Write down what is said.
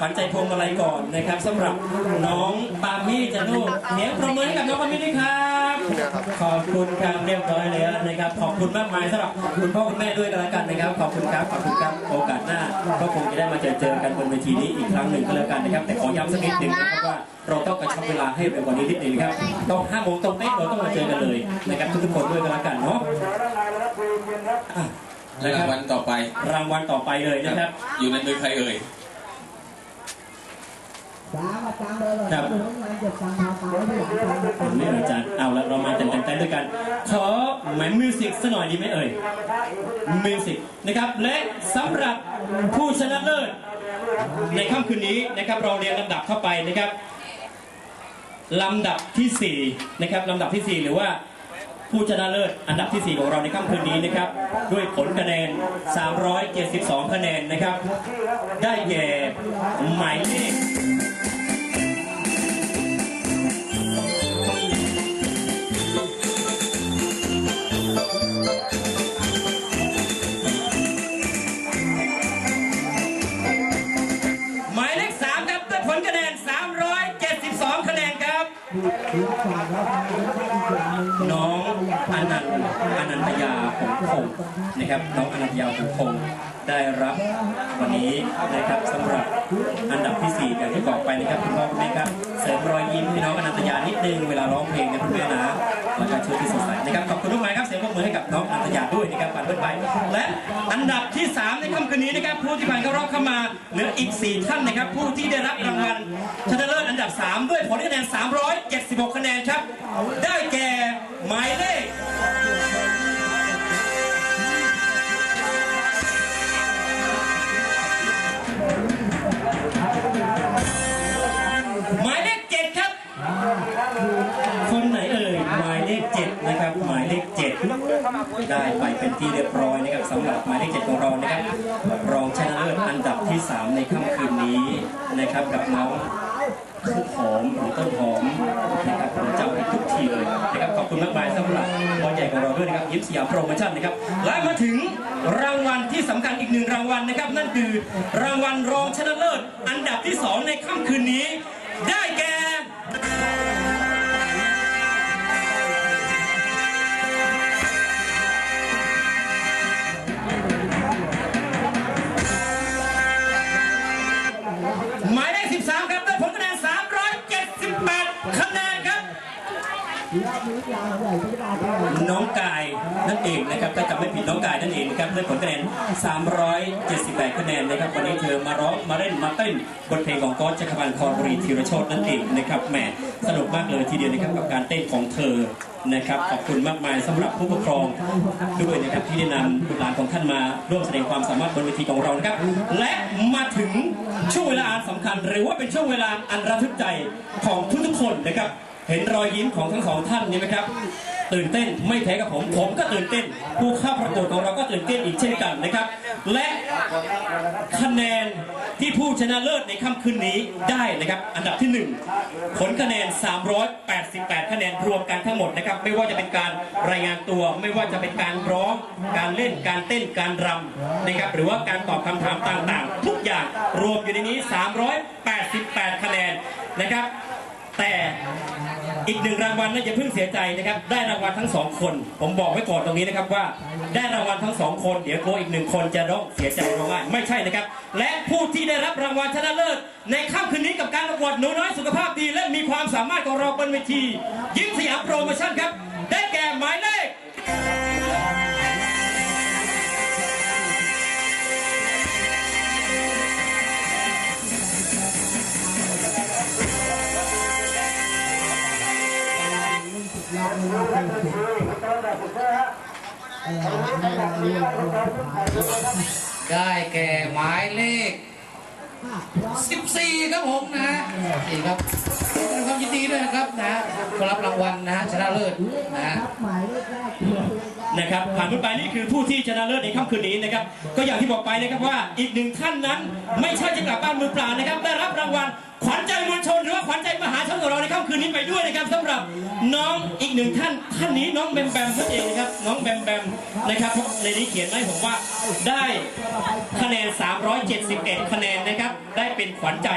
ขวัญใจพวงมาลัยก่อนนะครับสำหรับน้องปามี่จันนุเสียงประเมินให้กับน้องปามี่ด้วยครับขอบคุณครับเรียบร้อยแล้วนะครับ ขอบคุณมากมายสำหรับคุณพ่อคุณแม่ด้วยกันแล้วกันนะครับ ขอบคุณครับขอบคุณครับโอกาสหน้าก็คงจะได้มาเจอเจอกันบนเวทีนี้อีกครั้งหนึ่งก็แล้วกันนะครับ แต่ขอย้ำสักนิดหนึ่งนะครับว่าเราต้องกระชับเวลาให้เร็วกว่านี้นิดหนึงนะครับต้องห้าโมงตรงเป๊ะเราต้องมาเจอกันเลยนะครับทุกๆคนด้วยกันแล้วกันเนาะอะและรางวัลต่อไป รางวัลต่อไปเลยนะครับ อยู่ในมือใครเอ่ย ครับผมไม่อาจารย์เอาละเรามาเต้นเต้นด้วยกัน ขอหมายมิวสิกสักหน่อยดีไหมเอ่ย มิวสิกนะครับ และสำหรับผู้ชนะเลิศในค่ำคืนนี้นะครับเราเรียงลำดับเข้าไปนะครับลำดับที่ 4 นะครับลำดับที่ 4 หรือว่าผู้ชนะเลิศอันดับที่ 4 ของเราในค่ำคืนนี้นะครับ ด้วยผลคะแนน 372 คะแนนนะครับ ได้แก่หมายเลข น้องอนันต์อนันตยาหงคงนะครับ น้องอนันตยาหงคงได้รับวันนี้นะครับสำหรับอันดับที่ 4 อย่างที่บอกไปนะครับคุณพ่อคุณแม่ครับเสริมรอยยิ้มให้น้องอนันตยานิดนึงเวลาร้องเพลงนะคุณแม่นะแล้วก็ช่วยที่สดใสนะครับขอบ ด้วยนะครับผ่านเพื่อนไป และอันดับที่3ในค่ำคืนนี้นะครับผู้ที่ผ่านเข้ารอบเข้ามาเหลืออีก 4 ท่านนะครับ ผู้ที่ได้รับรางวัลชนะเลิศอันดับ 3 ด้วยผลคะแนน 376 คะแนนครับ ได้แก่หมายเลข 7นะครับหมายเลข7ได้ไปเป็นที่เรียบร้อยนะครับสำหรับหมายเลข7ของเรานะครับรองชนะเลิศอันดับที่ 3 ในค่ำคืนนี้นะครับกับน้องต้นหอมหรือต้นหอมนะครับผมจำผิทุกทีเลยนะครับขอบคุณมากมายสำหรับบอลใหญ่ของเราด้วยนะครับยิปสยามโปรโมชั่นนะครับและมาถึงรางวัลที่สำคัญอีกหนึ่งรางวัลนะครับ นั่นคือรางวัลรองชนะเลิศอันดับที่ 2 ในค่ำคืนนี้ ได้แก่ 13 ครับได้ผลคะแนน 378 คะแนนครับ น้องกายนั่นเองนะครับถ้าจำไม่ผิดน้องกายนั่นเองนะครับได้ผลคะแนน 378 คะแนนนะครับวันนี้เธอมาร้องมาเล่นมาเต้นบทเพลงของก๊อตจักรพันธ์คอนบรีธีรโชตนั่นเองนะครับแหมสนุกมากเลยทีเดียวนะครับกับการเต้นของเธอนะครับขอบคุณมากมายสำหรับผู้ปกครองด้วยนะครับที่ได้นำบุตรหลานของท่านมาร่วมแสดงความสามารถบนเวทีของเรานะครับและมาถึง คัญ หรือว่าเป็นช่วงเวลาอันระทึกใจของทุกๆคนนะครับ เห็นรอยยิ้มของทั้งสองท่านนี่ไหมครับ ตื่นเต้นไม่แพ้กับผม ผมก็ตื่นเต้น ผู้เข้าประกวดของเราก็ตื่นเต้นอีกเช่นกันนะครับ และคะแนนที่ผู้ชนะเลิศในค่ำคืนนี้ได้นะครับ อันดับที่หนึ่งผลคะแนน 388 คะแนนรวมกันทั้งหมดนะครับ ไม่ว่าจะเป็นการรายงานตัว ไม่ว่าจะเป็นการร้อง การเล่น การเต้น การรำนะครับ หรือว่าการตอบคำถามต่างๆ ทุกอย่าง รวมอยู่ในนี้ 388 คะแนนนะครับ แต่อีกหนึ่งรางวัลนะอย่าเพิ่งเสียใจนะครับ ได้รางวัลทั้งสองคน ผมบอกไว้ก่อนตรงนี้นะครับว่า ได้รางวัลทั้งสองคน เดี๋ยวโกอีกหนึ่งคนจะร้องเสียใจร้องไห้ไม่ใช่นะครับ และผู้ที่ได้รับรางวัลชนะเลิศในค่ำคืนนี้กับการประกวดหนูน้อยสุขภาพดี และมีความสามารถของเราบนเวที ยิ้มสยามโปรโมชั่นครับ ได้แก่หมายเลข 14 ครับผมนะฮะนี่ครับ แสดงยินดีด้วยนะครับนะฮะขอรับรางวัลนะฮะชนะเลิศนะฮะนะครับผ่านพ้นไปนี่คือผู้ที่ชนะเลิศในค่ำคืนนี้นะครับ ก็อย่างที่บอกไปนะครับว่าอีกหนึ่งท่านนั้น ไม่ใช่จะกลับบ้านมือเปล่านะครับ ได้รับรางวัลขวัญใจมวลชนหรือว่าขวัญใจมหาชนของเราในค่ำคืนนี้ไปด้วยนะครับสำหรับน้องอีกหนึ่งท่าน ท่านนี้น้องแบมแบมนั่นเองนะครับน้องแบมแบมนะครับเพราะในนี้เขียนไว้ผมว่าได้คะแนน 371 คะแนนนะครับได้เป็นขวัญใจ